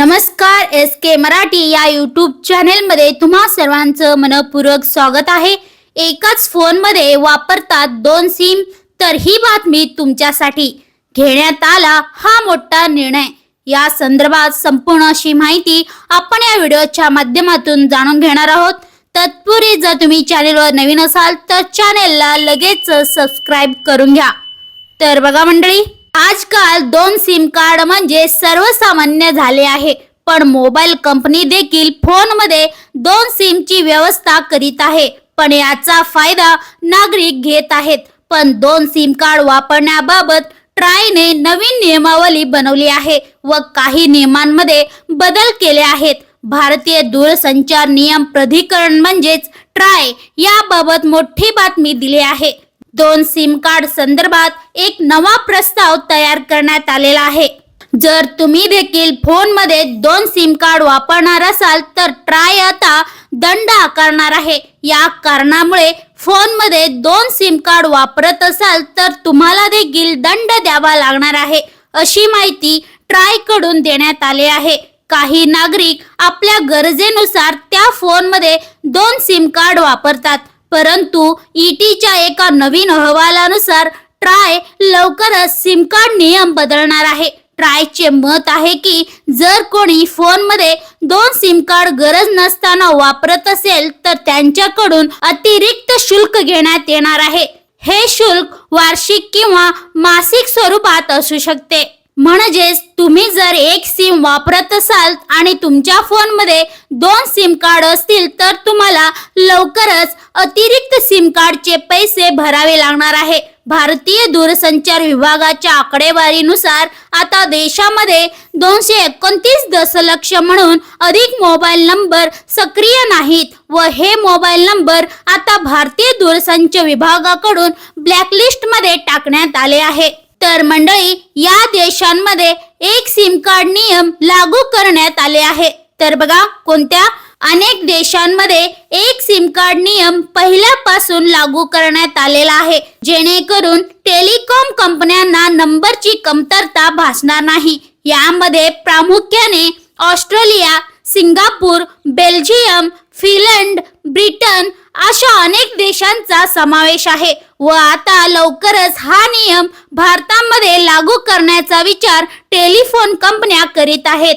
नमस्कार एस के मराठी या यूट्यूब चॅनेलमध्ये तुम्हा सर्वांचं मनपूर्वक स्वागत आहे. एकाच फोनमध्ये वापरतात दोन सिम तर ही बातमी तुमच्यासाठी घेण्यात आला हा मोठा निर्णय. या संदर्भात संपूर्ण अशी माहिती आपण या व्हिडिओच्या माध्यमातून जाणून घेणार आहोत. तत्पूर्वी जर तुम्ही चॅनेलवर नवीन असाल तर चॅनेलला लगेच सबस्क्राईब करून घ्या. तर बघा मंडळी आजकाल दोन सिम कार्ड म्हणजे सर्वसामान्य झाले आहे. पण मोबाईल कंपनी देखील फोनमध्ये दोन सिमची व्यवस्था करीत आहे. पण याचा फायदा नागरिक घेत आहेत. पण दोन सिम कार्ड वापरण्याबाबत ट्रायने नवीन नियमावली बनवली आहे व काही नियमांमध्ये बदल केले आहेत. भारतीय दूरसंचार नियम प्राधिकरण म्हणजेच ट्राय याबाबत मोठी बातमी दिली आहे. दोन सिम कार्ड संदर्भात एक नवा प्रस्ताव तयार करण्यात आलेला आहे. जर तुम्ही देखील फोनमध्ये दोन सिम कार्ड वापरणार असाल तर ट्राय आता दंड आकारणार आहे. या कारणामुळे फोनमध्ये दोन सिम कार्ड वापरत असाल तर तुम्हाला देखील दंड द्यावा लागणार आहे अशी माहिती ट्रायकडून देण्यात आली आहे. काही नागरिक आपल्या गरजेनुसार त्या फोनमध्ये दोन सिम कार्ड वापरतात. परंतु ईटीच्या एका नवीन अहवालानुसार ट्राय लवकरच सिम कार्ड नियम बदलणार आहे. ट्रायचे मत आहे की जर कोणी फोनमध्ये दोन सिम कार्ड गरज नसताना वापरत असेल तर त्यांच्याकडून अतिरिक्त शुल्क घेण्यात येणार आहे. हे शुल्क वार्षिक किंवा मासिक स्वरूपात असू शकते. म्हणजेच तुम्ही जर एक सिम वापरत असाल आणि तुमच्या फोनमध्ये दोन सिम कार्ड असतील तर तुम्हाला लवकरच सिम कार्डचे पैसे भरावे लागणार आहे. भारतीय दूरसंचार विभागाच्या आकडेवारीनुसार आता देशामध्ये दोनशे एकोणतीस दशलक्ष म्हणून अधिक मोबाईल नंबर सक्रिय नाहीत व हे मोबाईल नंबर आता भारतीय दूरसंचार विभागाकडून ब्लॅकलिस्टमध्ये टाकण्यात आले आहे. तर मंडळी या देशांमध्ये एक सिम कार्ड नियम लागू करण्यात आले आहे. तर बघा कोणत्या? अनेक देशांमध्ये एक सिम कार्ड नियम पहिल्यापासून लागू करण्यात आलेला आहे. जेणेकरून टेलिकॉम कंपन्यांना नंबरची कमतरता भासणार नाही. यामध्ये प्रामुख्याने Australia Singapore Belgium Finland Britain अशा अनेक देशांचा समावेश आहे व आता लवकरच हा नियम भारतामध्ये लागू करण्याचा विचार टेलिफोन कंपन्या करीत आहेत.